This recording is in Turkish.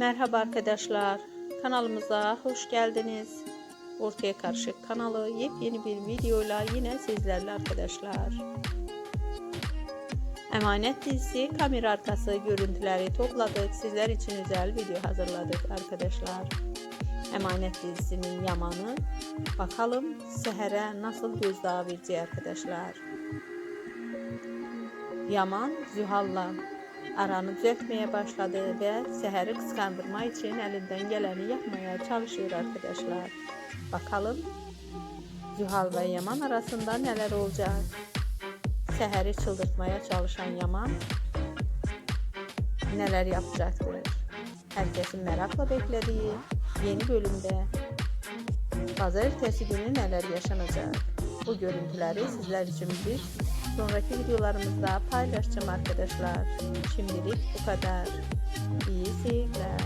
Merhaba arkadaşlar. Kanalımıza hoş geldiniz. Ortaya Karışık kanalı yepyeni bir videoyla yine sizlerle arkadaşlar. Emanet dizisi kamera arkası görüntüleri topladık. Sizler için özel video hazırladık arkadaşlar. Emanet dizisinin yamanı. Bakalım Seher'e nasıl gözdağı verecek arkadaşlar. Yaman Zühal'la aranı düzeltmeye başladı ve Seher'i kıskandırma için elinden geleni yapmaya çalışıyor arkadaşlar. Bakalım Zühal ve Yaman arasında neler olacak? Seher'i çıldırtmaya çalışan Yaman neler yapacaktır? Herkesin merakla beklediği yeni bölümde pazar ertesi günü neler yaşanacak? Bu görüntüleri sizler için bir sonraki videolarımızda paylaşacağım arkadaşlar. Şimdilik bu kadar. İyi seyirler.